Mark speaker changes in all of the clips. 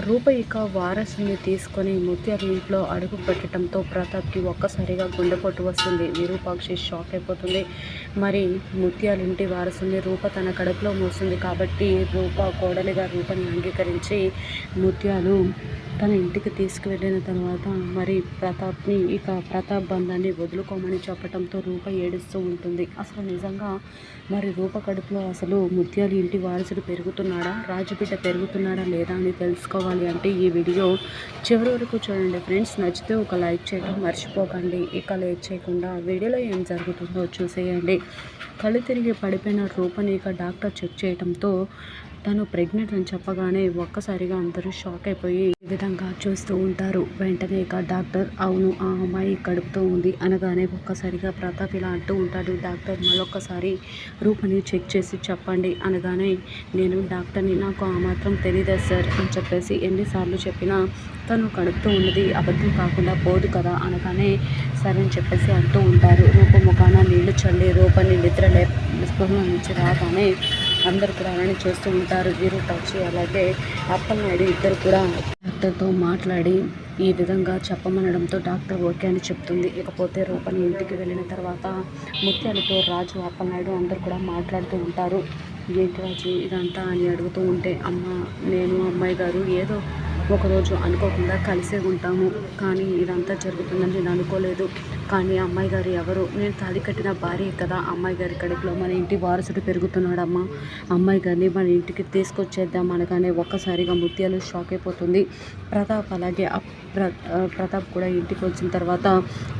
Speaker 1: రూప వారసుని తీసుకొని ముత్యాల ఇంట్లో అడుగు పెట్టడంతో ప్రతాప్కి ఒక్కసారిగా గుండెపోటు వస్తుంది. విరూపాక్షి షాక్ అయిపోతుంది మరి ముత్యాల ఇంటి వారసుని రూప తన కడుపులో మోస్తుంది కాబట్టి రూప కోడలిగా రూపని అంగీకరించి ముత్యాలు తన ఇంటికి తీసుకువెళ్ళిన తర్వాత మరి ప్రతాప్ని ఇక ప్రతాప్ బంధాన్ని వదులుకోమని చెప్పడంతో రూప ఏడుస్తూ ఉంటుంది. అసలు నిజంగా మరి రూప కడుపులో అసలు ముత్యాలు ఇంటి వారసుడు పెరుగుతున్నాడా? రాజుబిడ్డ పెరుగుతున్నాడా లేదా అని తెలుసుకోవాలి అంటే ఈ వీడియో చివరి వరకు చూడండి ఫ్రెండ్స్. నచ్చితే ఒక లైక్ చేయడం మర్చిపోకండి. ఇక లేట్ చేయకుండా వీడియోలో ఏం జరుగుతుందో చూసేయండి. కళ్ళు తిరిగి పడిపోయిన రూపని ఇక డాక్టర్ చెక్ చేయడంతో తను ప్రెగ్నెంట్ అని చెప్పగానే ఒక్కసారిగా అందరూ షాక్ అయిపోయి ఈ విధంగా చూస్తూ ఉంటారు. వెంటనే ఇక డాక్టర్ అవును ఆ అమ్మాయి కడుపుతూ ఉంది అనగానే ఒక్కసారిగా ప్రతాప్ ఇలా అంటూ ఉంటాడు. డాక్టర్ మరొకసారి రూపని చెక్ చేసి చెప్పండి అనగానే నేను డాక్టర్ని నాకు ఆ మాత్రం తెలియదా సార్ అని చెప్పేసి ఎన్నిసార్లు చెప్పినా తను కడుపుతూ ఉన్నది అబద్ధం కాకుండా పోదు కదా అనగానే సరే అని చెప్పేసి అంటూ ఉంటారు. రూప ముఖాన నీళ్ళు చల్లి రూపని నిద్ర లే స్పృహ నుంచి రాగానే అందరు కూడా అలానే చేస్తూ ఉంటారు. విరూపాక్షి అలాగే అప్పలనాయుడు ఇద్దరు కూడా డాక్టర్తో మాట్లాడి ఈ విధంగా చెప్పమనడంతో డాక్టర్ ఓకే అని చెప్తుంది. ఇకపోతే రూపని ఇంటికి వెళ్ళిన తర్వాత ముత్యాలతో రాజు అప్పలనాయుడు అందరు కూడా మాట్లాడుతూ ఉంటారు. ఏంటి రాజు ఇదంతా? అని అడుగుతూ ఉంటే అమ్మ నేను అమ్మాయి గారు ఏదో ఒకరోజు అనుకోకుండా కలిసే ఉంటాము. కానీ ఇదంతా జరుగుతుందని నేను అనుకోలేదు. కానీ అమ్మాయి గారు ఎవరు? నేను తాళి కట్టిన భార్య కదా? అమ్మాయి గారి కడుపులో మన ఇంటి వారసుడు పెరుగుతున్నాడమ్మా. అమ్మాయి గారిని మన ఇంటికి తీసుకొచ్చేద్దాం అనగానే ఒక్కసారిగా ముత్యాలు షాక్ అయిపోతుంది. ప్రతాప్ అలాగే ప్రతాప్ కూడా ఇంటికి వచ్చిన తర్వాత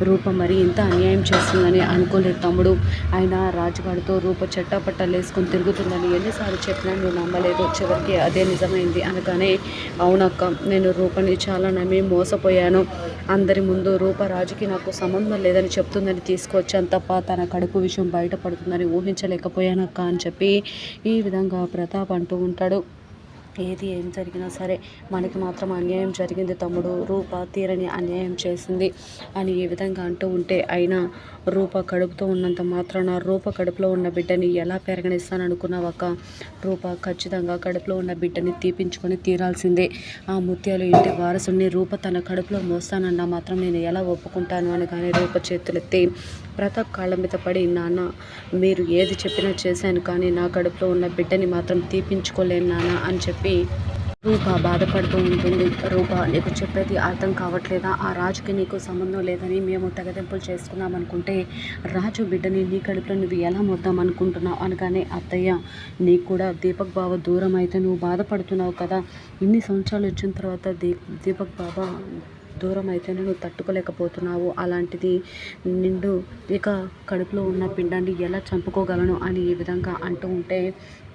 Speaker 1: రూప మరి ఇంత అన్యాయం చేస్తుందని అనుకోలేదు తమ్ముడు. ఆయన రాజుగాడితో రూప చట్టాపట్టాలు వేసుకొని తిరుగుతుందని ఎన్నిసార్లు చెప్పినా నువ్వు నమ్మలేదు. చివరికి అదే నిజమైంది అనగానే అవునక్క నేను రూపని చాలా నమ్మి మోసపోయాను. అందరి ముందు రూప రాజుకి నాకు సంబంధం లేదని చెప్తుందని తీసుకొచ్చాను తప్ప తన కడుపు విషయం బయటపడుతుందని ఊహించలేకపోయానక్క అని చెప్పి ఈ విధంగా ప్రతాప్ అంటూ ఉంటాడు. ఏది ఏం జరిగినా సరే మనకి మాత్రం అన్యాయం జరిగింది తమ్ముడు. రూప తీరని అన్యాయం చేసింది అని ఏ విధంగా అంటూ ఉంటే అయినా రూప కడుపుతో ఉన్నంత మాత్రాన రూప కడుపులో ఉన్న బిడ్డని ఎలా పెరగనిస్తాననుకున్నావక్క రూప ఖచ్చితంగా కడుపులో ఉన్న బిడ్డని తీపించుకొని తీరాల్సిందే. ఆ ముత్యాలు ఇంటి వారసుని రూప తన కడుపులో మోస్తానన్నా మాత్రం నేను ఎలా ఒప్పుకుంటాను అని కానీ రూప చేతులెత్తి ప్రతాప్ కాళ్ళ మీద పడి నాన్న మీరు ఏది చెప్పినా చేశాను కానీ నా కడుపులో ఉన్న బిడ్డని మాత్రం తీపించుకోలేను నాన్న అని చెప్పి రూప బాధపడుతూ ఉంటుంది. రూప నీకు చెప్పేది అర్థం కావట్లేదా? ఆ రాజుకి నీకు సంబంధం లేదని మేము తెగదెంపులు చేసుకున్నాం అనుకుంటే రాజు బిడ్డని నీ కడుపులో నువ్వు ఎలా మొద్దాం అనుకుంటున్నావు? అనగానే అత్తయ్య నీకు కూడా దీపక్ బావ దూరం అయితే నువ్వు బాధపడుతున్నావు కదా. ఇన్ని సంవత్సరాలు వచ్చిన తర్వాత దీ దీపక్ బాబా దూరం అయితే నువ్వు తట్టుకోలేకపోతున్నావు. అలాంటిది నిండు ఇక కడుపులో ఉన్న పిండాన్ని ఎలా చంపుకోగలను? అని ఈ విధంగా అంటూ ఉంటే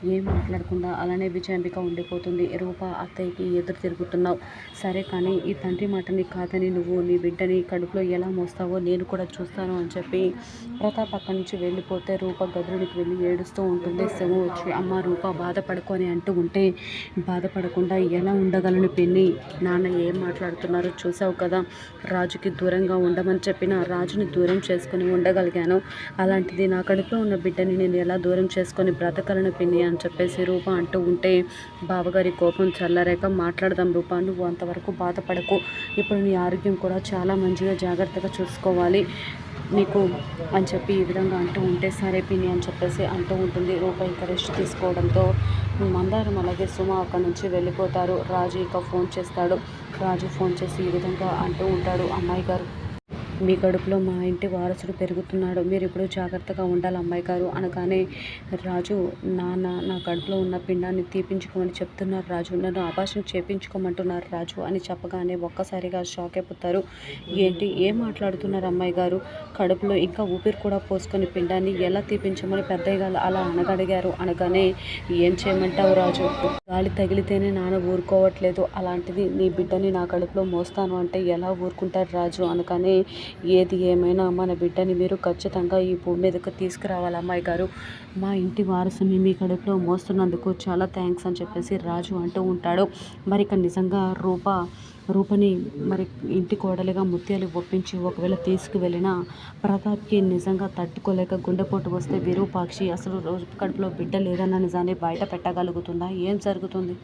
Speaker 1: ఏం మాట్లాడకుండా అలానే విజయాంబిక ఉండిపోతుంది. రూప అత్తయ్యకి ఎదురు తిరుగుతున్నావు. సరే కానీ ఈ తండ్రి మాటని కాదని నువ్వు నీ బిడ్డని కడుపులో ఎలా మోస్తావో నేను కూడా చూస్తాను అని చెప్పి ప్రతాప్ అక్కడి నుంచి వెళ్ళిపోతే రూప గదుడికి వెళ్ళి ఏడుస్తూ ఉంటుంది. శవ వచ్చి అమ్మ రూప బాధపడుకొని అంటూ ఉంటే బాధపడకుండా ఎలా ఉండగలను పెన్ని? నాన్న ఏం మాట్లాడుతున్నారో చూసావు కదా. రాజుకి దూరంగా ఉండమని చెప్పిన రాజుని దూరం చేసుకుని ఉండగలిగాను. అలాంటిది నా కడుపులో ఉన్న బిడ్డని నేను ఎలా దూరం చేసుకొని బ్రతకలను పిన్ని? అని చెప్పేసి రూప అంటూ ఉంటే బావగారి కోపం చల్లరేక మాట్లాడదాం రూప నువ్వు అంతవరకు బాధపడకు. ఇప్పుడు నీ ఆరోగ్యం కూడా చాలా మంచిగా జాగ్రత్తగా చూసుకోవాలి. నీకు అని చెప్పి ఈ విధంగా అంటూ ఉంటే సరే పిన్ని అని చెప్పేసి అంటూ ఉంటుంది. రూప ఇక రెస్ట్ తీసుకోవడంతో మందారం అలాగే సుమ అక్కడి నుంచి వెళ్ళిపోతారు. రాజు ఇక ఫోన్ చేస్తాడు. రాజు ఫోన్ చేసి ఈ విధంగా అంటూ ఉంటాడు. అమ్మాయి గారు మీ కడుపులో మా ఇంటి వారసుడు పెరుగుతున్నాడు. మీరు ఇప్పుడు జాగ్రత్తగా ఉండాలి అమ్మాయి గారు అనగానే రాజు నాన్న నా కడుపులో ఉన్న పిండాన్ని తీపించుకోమని చెప్తున్నారు రాజు. నన్ను ఆభాషణ చేపించుకోమంటున్నారు రాజు అని చెప్పగానే ఒక్కసారిగా షాక్ అయిపోతారు. ఏంటి? ఏం మాట్లాడుతున్నారు అమ్మాయి గారు? కడుపులో ఇంకా ఊపిరి కూడా పోసుకొని పిండాన్ని ఎలా తీపించమని పెద్దయ్య గారు అలా అనగడిగారు అనగానే ఏం చేయమంటావు రాజు? గాలి తగిలితేనే నాన్న ఊరుకోవట్లేదు. అలాంటిది నీ బిడ్డని నా కడుపులో మోస్తాను అంటే ఎలా ఊరుకుంటారు రాజు అనగానే ఏది ఏమైనా మన బిడ్డని మీరు ఖచ్చితంగా ఈ భూమి మీదకు తీసుకురావాలి అమ్మాయి గారు. మా ఇంటి వారసుని మీ కడుపులో మోస్తున్నందుకు చాలా థ్యాంక్స్ అని చెప్పేసి రాజు అంటూ ఉంటాడు. మరి ఇక నిజంగా రూప రూపని మరి ఇంటి కోడలిగా ముత్యాలు ఒప్పించి ఒకవేళ తీసుకువెళ్ళిన ప్రతాప్కి నిజంగా తట్టుకోలేక గుండెపోటు వస్తే విరూపాక్షి అసలు రోజు కడుపులో బిడ్డ లేదన్న నిజాన్ని బయట పెట్టగలుగుతుందా? ఏం జరుగుతుంది?